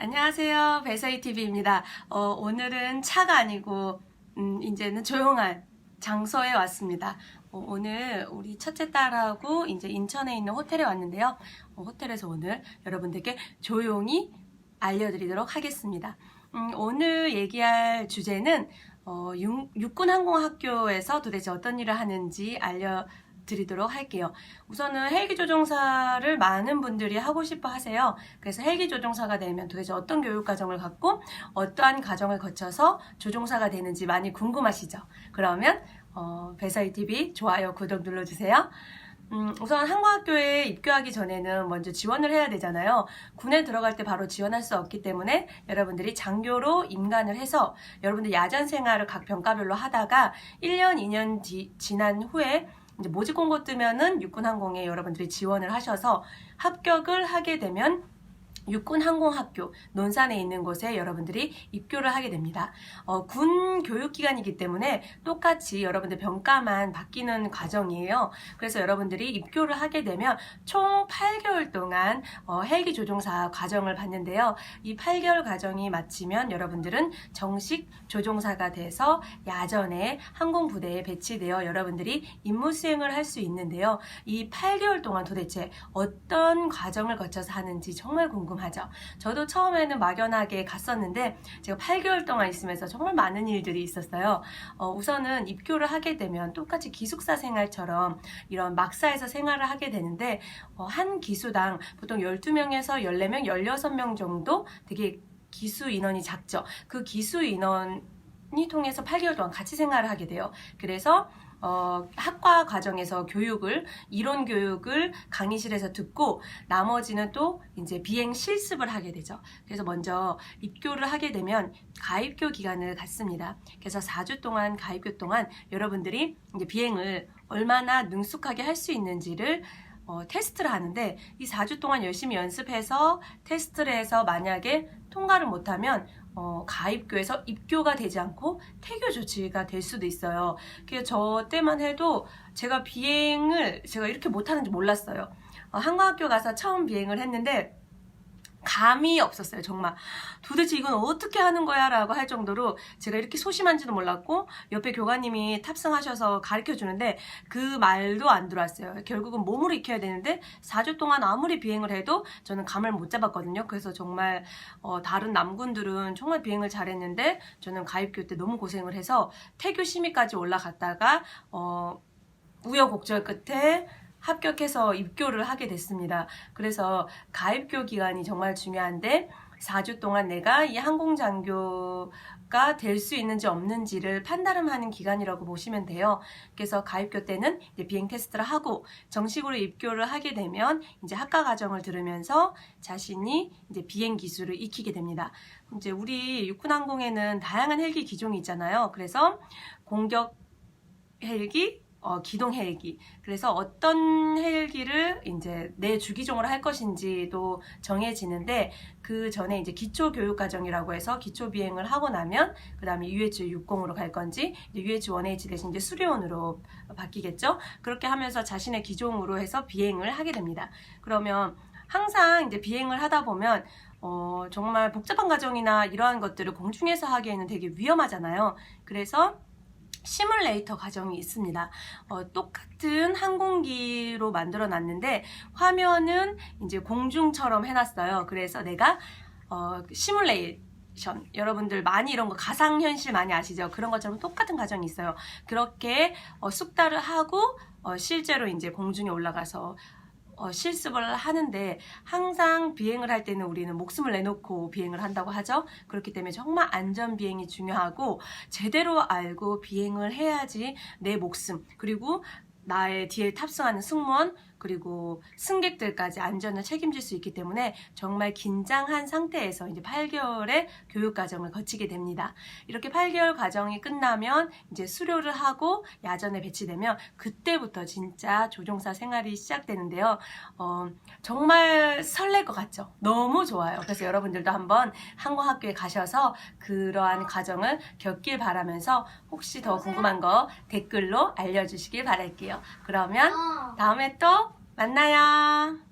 안녕하세요. 배서희 TV입니다. 어, 오늘은 차가 아니고 음, 이제는 조용한 장소에 왔습니다. 어, 오늘 우리 첫째 딸하고 이제 인천에 있는 호텔에 왔는데요. 어, 호텔에서 오늘 여러분들께 조용히 알려드리도록 하겠습니다. 음, 오늘 얘기할 주제는 어, 육, 육군항공학교에서 도대체 어떤 일을 하는지 알려 드리도록 할게요. 우선은 헬기 조종사를 많은 분들이 하고 싶어 하세요. 그래서 헬기 조종사가 되면 도대체 어떤 교육 과정을 갖고 어떠한 과정을 거쳐서 조종사가 되는지 많이 궁금하시죠? 그러면 어, 배서희 TV 좋아요, 구독 눌러주세요. 음, 우선 항공학교에 입교하기 전에는 먼저 지원을 해야 되잖아요. 군에 들어갈 때 바로 지원할 수 없기 때문에 여러분들이 장교로 임관을 해서 여러분들 야전 생활을 각 병가별로 하다가 1년, 2년 뒤, 지난 후에 이제 모집 공고 뜨면은 육군항공에 여러분들이 지원을 하셔서 합격을 하게 되면 육군항공학교 논산에 있는 곳에 여러분들이 입교를 하게 됩니다. 어, 군 교육기관이기 때문에 똑같이 여러분들 병가만 바뀌는 과정이에요. 그래서 여러분들이 입교를 하게 되면 총 8개월 동안 어, 헬기 조종사 과정을 받는데요. 이 8개월 과정이 마치면 여러분들은 정식 조종사가 돼서 야전에 항공부대에 배치되어 여러분들이 임무 수행을 할 수 있는데요. 이 8개월 동안 도대체 어떤 과정을 거쳐서 하는지 정말 궁금 하죠. 저도 처음에는 막연하게 갔었는데 제가 8개월 동안 있으면서 정말 많은 일들이 있었어요. 어, 우선은 입교를 하게 되면 똑같이 기숙사 생활처럼 이런 막사에서 생활을 하게 되는데 어, 한 기수당 보통 12명에서 14명, 16명 정도 되게 기수 인원이 작죠. 그 기수 인원 이 통해서 8개월 동안 같이 생활을 하게 돼요. 그래서 어, 학과 과정에서 교육을 이론 교육을 강의실에서 듣고 나머지는 또 이제 비행 실습을 하게 되죠. 그래서 먼저 입교를 하게 되면 가입교 기간을 갖습니다. 그래서 4주 동안 가입교 동안 여러분들이 이제 비행을 얼마나 능숙하게 할 수 있는지를 어, 테스트를 하는데 이 4주 동안 열심히 연습해서 테스트를 해서 만약에 통과를 못하면 어, 가입교에서 입교가 되지 않고 퇴교 조치가 될 수도 있어요. 그래서 저 때만 해도 제가 비행을 제가 이렇게 못하는지 몰랐어요. 어, 항공학교 가서 처음 비행을 했는데 감이 없었어요, 정말. 도대체 이건 어떻게 하는 거야? 라고 할 정도로 제가 이렇게 소심한지도 몰랐고, 옆에 교관님이 탑승하셔서 가르쳐 주는데 그 말도 안 들어왔어요. 결국은 몸으로 익혀야 되는데, 4주 동안 아무리 비행을 해도 저는 감을 못 잡았거든요. 그래서 정말, 어, 다른 남군들은 정말 비행을 잘했는데, 저는 가입교 때 너무 고생을 해서 태교 심의까지 올라갔다가, 어, 우여곡절 끝에 합격해서 입교를 하게 됐습니다. 그래서 가입교 기간이 정말 중요한데 4주 동안 내가 이 항공장교가 될 수 있는지 없는지를 판단하는 기간이라고 보시면 돼요. 그래서 가입교 때는 비행 테스트를 하고 정식으로 입교를 하게 되면 이제 학과 과정을 들으면서 자신이 이제 비행 기술을 익히게 됩니다. 이제 우리 육군항공에는 다양한 헬기 기종이 있잖아요. 그래서 공격 헬기, 어, 기동 헬기. 그래서 어떤 헬기를 이제 내 주기종으로 할 것인지도 정해지는데 그 전에 이제 기초 교육 과정이라고 해서 기초 비행을 하고 나면 그 다음에 UH60으로 갈 건지 UH1H 대신 이제 수료원으로 바뀌겠죠. 그렇게 하면서 자신의 기종으로 해서 비행을 하게 됩니다. 그러면 항상 이제 비행을 하다 보면 어, 정말 복잡한 과정이나 이러한 것들을 공중에서 하기에는 되게 위험하잖아요. 그래서 시뮬레이터 과정이 있습니다. 어, 똑같은 항공기로 만들어 놨는데 화면은 이제 공중처럼 해놨어요. 그래서 내가 어, 시뮬레이션 여러분들 많이 이런 거 가상현실 많이 아시죠? 그런 것처럼 똑같은 과정이 있어요. 그렇게 어, 숙달을 하고 어, 실제로 이제 공중에 올라가서 어, 실습을 하는데 항상 비행을 할 때는 우리는 목숨을 내놓고 비행을 한다고 하죠. 그렇기 때문에 정말 안전 비행이 중요하고 제대로 알고 비행을 해야지 내 목숨 그리고 나의 뒤에 탑승하는 승무원 그리고 승객들까지 안전을 책임질 수 있기 때문에 정말 긴장한 상태에서 이제 8개월의 교육 과정을 거치게 됩니다. 이렇게 8개월 과정이 끝나면 이제 수료를 하고 야전에 배치되면 그때부터 진짜 조종사 생활이 시작되는데요. 어, 정말 설렐 것 같죠? 너무 좋아요. 그래서 여러분들도 한번 항공학교에 가셔서 그러한 과정을 겪길 바라면서 혹시 더 궁금한 거 댓글로 알려주시길 바랄게요. 그러면 다음에 또 만나요.